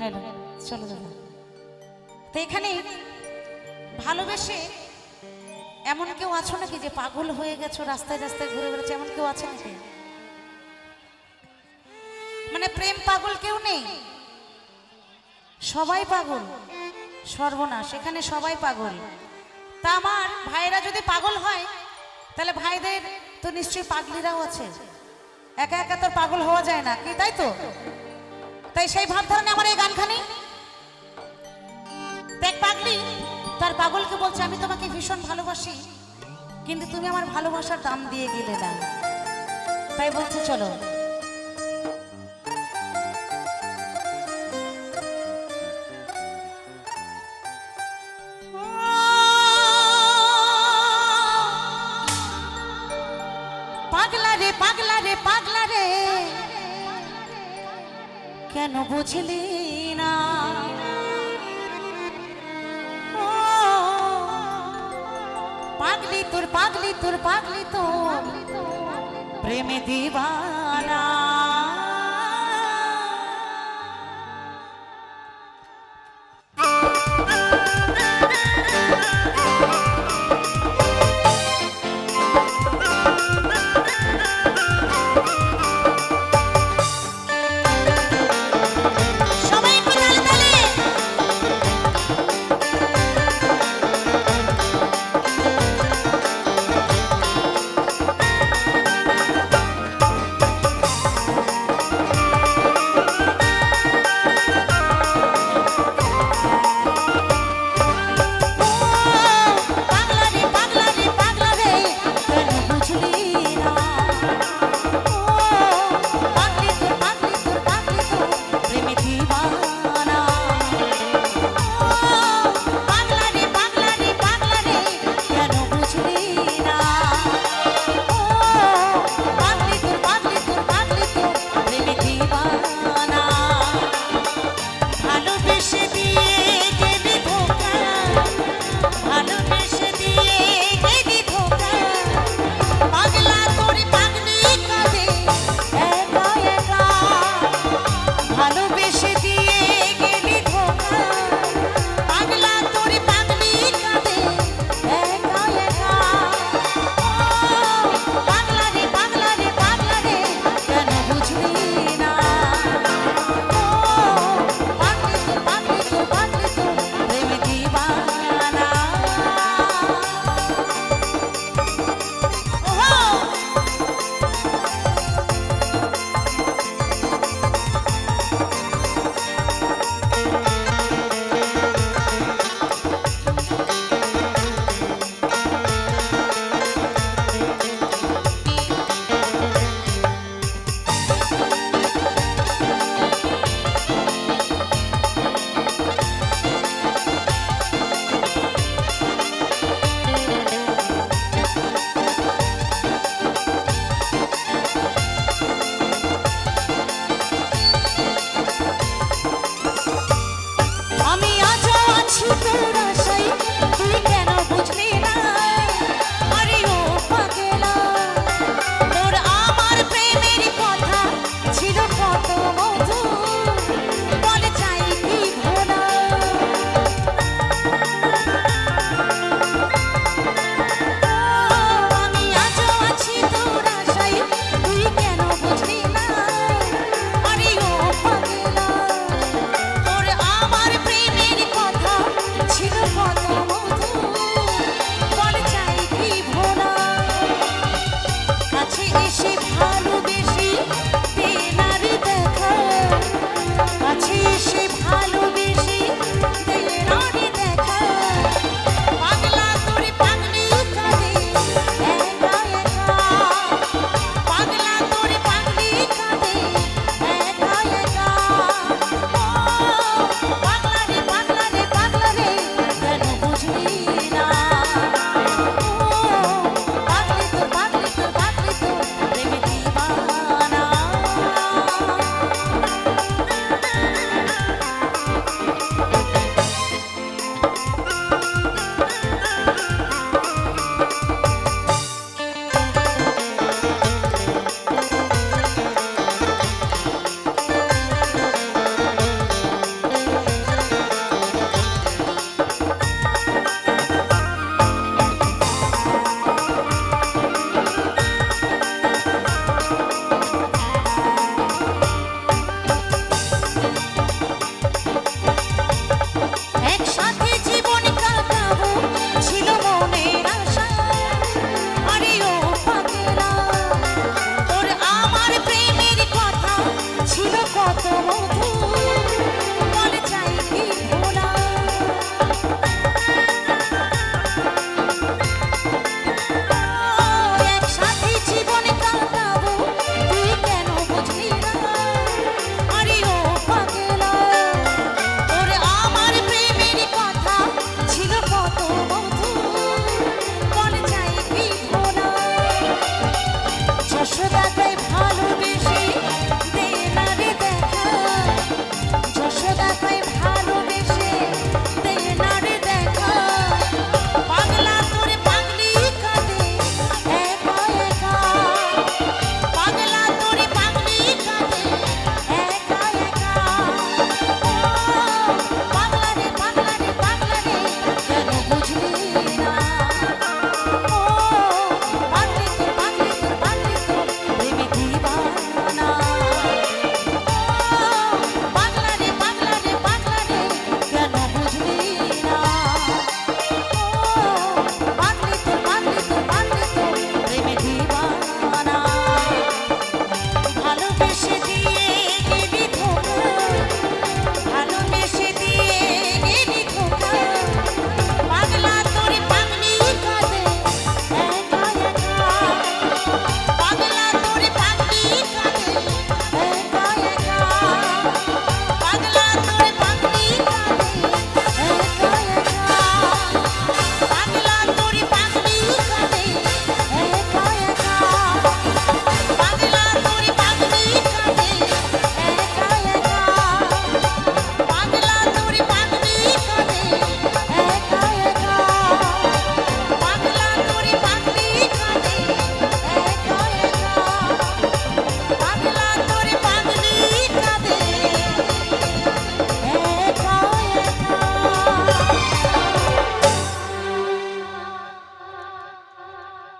Hello, চলো দাদা। তো এখানে ভালোবেসে এমন কেউ আছো নাকি যে পাগল হয়ে গেছো, রাস্তায় রাস্তায় ঘুরে বেড়াচ্ছে, এমন কেউ আছে নাকি? মানে প্রেম পাগল কেউ নেই? সবাই পাগল, সর্বনাশ, এখানে সবাই পাগল। তা আমার ভাইরা যদি পাগল হয়, তাহলে ভাইদের তো নিশ্চয়ই পাগলিরাও আছে। একা একা তো পাগল হওয়া যায় না, কি তাই তো? তাই সেই ভাব ধারণে আমার এই গানখানি। দেখ পাগলি, তার পাগলকে বলছে, আমি তোমাকে ভীষণ ভালোবাসি, কিন্তু তুমি আমার ভালোবাসার দাম দিয়ে গেলে না। তাই বলছে, চলো। পাগলা রে পাগলা রে পাগলা রে। কেন বুঝলি না? পাগলি তোর পাগলি তোর পাগলি তোর। প্রেমে দিবানা